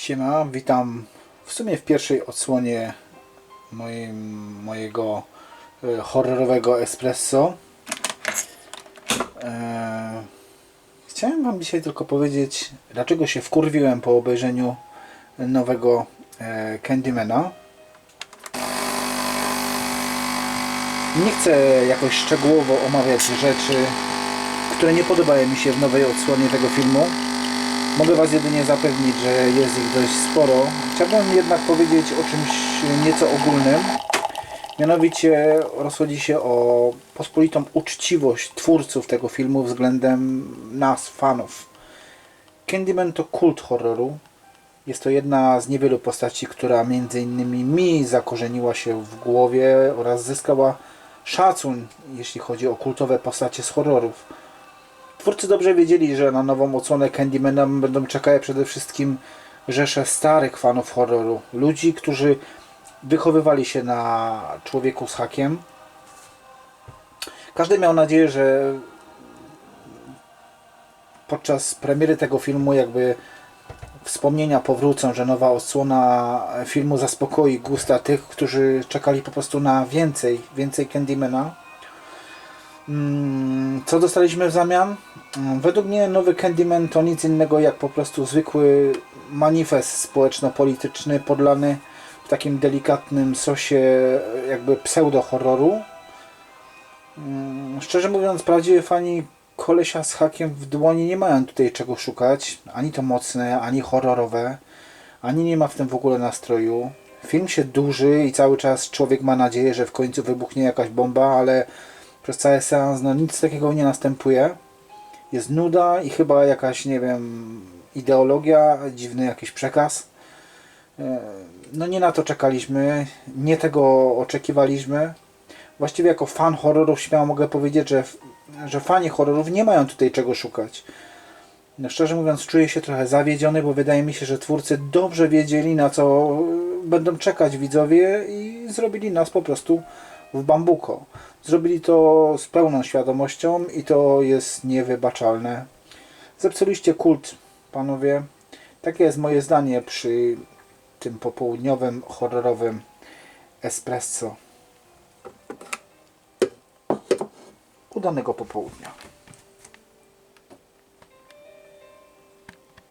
Siema, witam w sumie w pierwszej odsłonie mojego e, horrorowego espresso. E, chciałem Wam dzisiaj tylko powiedzieć, dlaczego się wkurwiłem po obejrzeniu nowego e, Candymana. Nie chcę jakoś szczegółowo omawiać rzeczy, które nie podobają mi się w nowej odsłonie tego filmu. Mogę Was jedynie zapewnić, że jest ich dość sporo. Chciałbym jednak powiedzieć o czymś nieco ogólnym. Mianowicie rozchodzi się o pospolitą uczciwość twórców tego filmu względem nas, fanów. Candyman to kult horroru. Jest to jedna z niewielu postaci, która między innymi mi zakorzeniła się w głowie oraz zyskała szacun, jeśli chodzi o kultowe postacie z horrorów. Twórcy dobrze wiedzieli, że na nową odsłonę Candymana będą czekały przede wszystkim rzesze starych fanów horroru. Ludzi, którzy wychowywali się na człowieku z hakiem. Każdy miał nadzieję, że podczas premiery tego filmu jakby wspomnienia powrócą, że nowa odsłona filmu zaspokoi gusta tych, którzy czekali po prostu na więcej, więcej Candymana. Co dostaliśmy w zamian? Mm, Według mnie nowy Candyman to nic innego jak po prostu zwykły manifest społeczno-polityczny podlany w takim delikatnym sosie jakby pseudo-horroru. Mm, Szczerze mówiąc, prawdziwi fani kolesia z hakiem w dłoni nie mają tutaj czego szukać. Ani to mocne, ani horrorowe, ani nie ma w tym w ogóle nastroju. Film się duży i cały czas człowiek ma nadzieję, że w końcu wybuchnie jakaś bomba, ale przez cały seans no nic takiego nie następuje. Jest nuda i chyba jakaś, nie wiem, ideologia, dziwny jakiś przekaz. E, No nie na to czekaliśmy, nie tego oczekiwaliśmy. Właściwie jako fan horrorów śmiało mogę powiedzieć, że, że fani horrorów nie mają tutaj czego szukać. No szczerze mówiąc czuję się trochę zawiedziony, bo wydaje mi się, że twórcy dobrze wiedzieli na co będą czekać widzowie i zrobili nas po prostu w bambuko. Zrobili to z pełną świadomością i to jest niewybaczalne. Zepsuliście kult, panowie. Takie jest moje zdanie przy tym popołudniowym, horrorowym espresso. Udanego popołudnia.